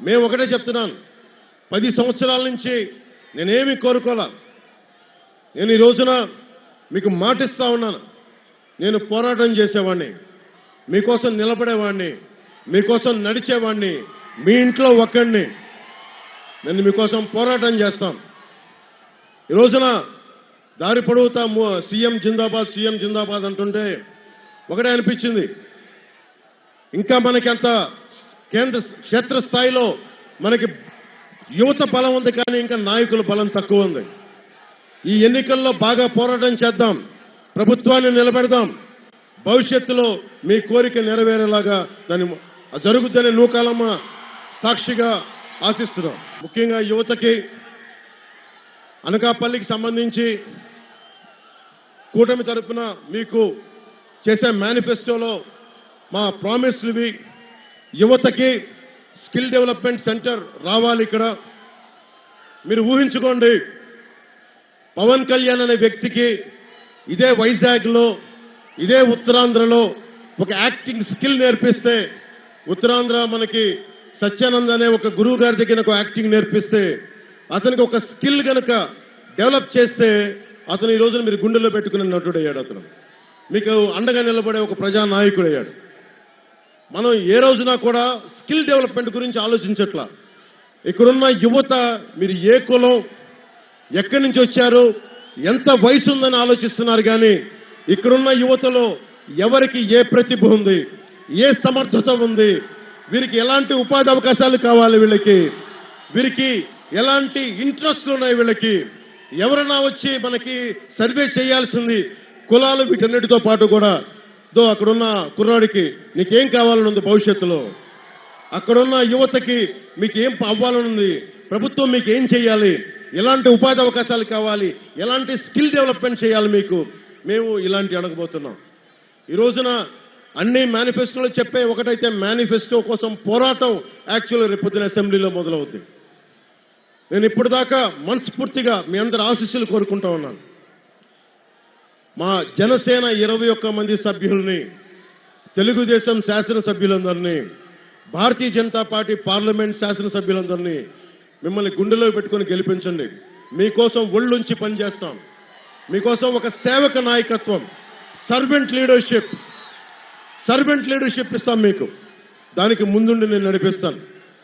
మేము ఒకటే చెప్తున్నాను. పది సంవత్సరాల నుంచి నేనేమి కోరుకోలా. నేను ఈ రోజున మీకు మాటిస్తా ఉన్నాను. నేను పోరాటం చేసేవాడిని మీకోసం నిలబడేవాడిని మీకోసం నడిచేవాడిని మీ ఇంట్లో ఒక్కడిని. నేను మీకోసం పోరాటం చేస్తాం. ఈ రోజున దారి పొడవుతా సీఎం జిందాబాద్ సీఎం జిందాబాద్ అంటుంటే ఒకటే అనిపించింది. ఇంకా మనకి అంత కేంద్ర క్షేత్రస్థాయిలో మనకి యువత బలం ఉంది కానీ ఇంకా నాయకుల బలం తక్కువ ఉంది. ఈ ఎన్నికల్లో బాగా పోరాటం చేద్దాం ప్రభుత్వాన్ని నిలబెడదాం భవిష్యత్తులో మీ కోరిక నెరవేరేలాగా దాన్ని జరుగుతుందని నూకాలమ్మ సాక్షిగా ఆశిస్తున్నాం. ముఖ్యంగా యువతకి అనకాపల్లికి సంబంధించి కూటమి తరఫున మీకు చేసే మేనిఫెస్టోలో మా ప్రామిస్లు యువతకి స్కిల్ డెవలప్మెంట్ సెంటర్ రావాలి ఇక్కడ. మీరు ఊహించుకోండి పవన్ కళ్యాణ్ అనే వ్యక్తికి ఇదే వైజాగ్లో ఇదే ఉత్తరాంధ్రలో ఒక యాక్టింగ్ స్కిల్ నేర్పిస్తే ఉత్తరాంధ్ర మనకి సత్యానంద్ అనే ఒక గురువు గారి దగ్గర ఒక యాక్టింగ్ నేర్పిస్తే అతనికి ఒక స్కిల్ గనక డెవలప్ చేస్తే అతను ఈ రోజున మీరు గుండెల్లో పెట్టుకునే నటుడయ్యాడు అతను. మీకు అండగా నిలబడే ఒక ప్రజా నాయకుడయ్యాడు మనం ఏ రోజున కూడా స్కిల్ డెవలప్మెంట్ గురించి ఆలోచించట్లా. ఇక్కడున్న యువత మీరు ఏ కులం ఎక్కడి నుంచి వచ్చారు ఎంత వయసు ఉందని ఆలోచిస్తున్నారు కానీ ఇక్కడున్న యువతలో ఎవరికి ఏ ప్రతిభ ఉంది ఏ సమర్థత ఉంది వీరికి ఎలాంటి ఉపాధి అవకాశాలు కావాలి వీళ్ళకి వీరికి ఎలాంటి ఇంట్రెస్ట్లు ఉన్నాయి వీళ్ళకి ఎవరన్నా వచ్చి మనకి సర్వే చేయాల్సింది కులాలు వీటన్నిటితో పాటు కూడా. దో అక్కడున్న కుర్రాడికి నీకేం కావాలని ఉంది భవిష్యత్తులో? అక్కడున్న యువతకి మీకు ఏం అవ్వాలని ఉంది ప్రభుత్వం మీకు ఏం చేయాలి ఎలాంటి ఉపాధి అవకాశాలు కావాలి? ఎలాంటి స్కిల్ డెవలప్మెంట్ చేయాలి మీకు? మేము ఇలాంటి అడగబోతున్నాం. ఈ రోజున అన్ని మేనిఫెస్టోలో చెప్పే ఒకటైతే మేనిఫెస్టో కోసం పోరాటం యాక్చువల్ రేపొద్దున అసెంబ్లీలో మొదలవుద్ది. నేను ఇప్పటిదాకా మనస్ఫూర్తిగా మీ అందరి ఆశీస్సులు కోరుకుంటా ఉన్నాను. మా జనసేన ఇరవై ఒక్క మంది సభ్యుల్ని తెలుగుదేశం శాసనసభ్యులందరినీ భారతీయ జనతా పార్టీ పార్లమెంట్ శాసనసభ్యులందరినీ మిమ్మల్ని గుండెలో పెట్టుకొని గెలిపించండి. మీకోసం ఒళ్ళుంచి పనిచేస్తాం. మీకోసం ఒక సేవక నాయకత్వం సర్వెంట్ లీడర్షిప్ సర్వెంట్ లీడర్షిప్ ఇస్తాం మీకు. దానికి ముందుండి నేను నడిపిస్తాను.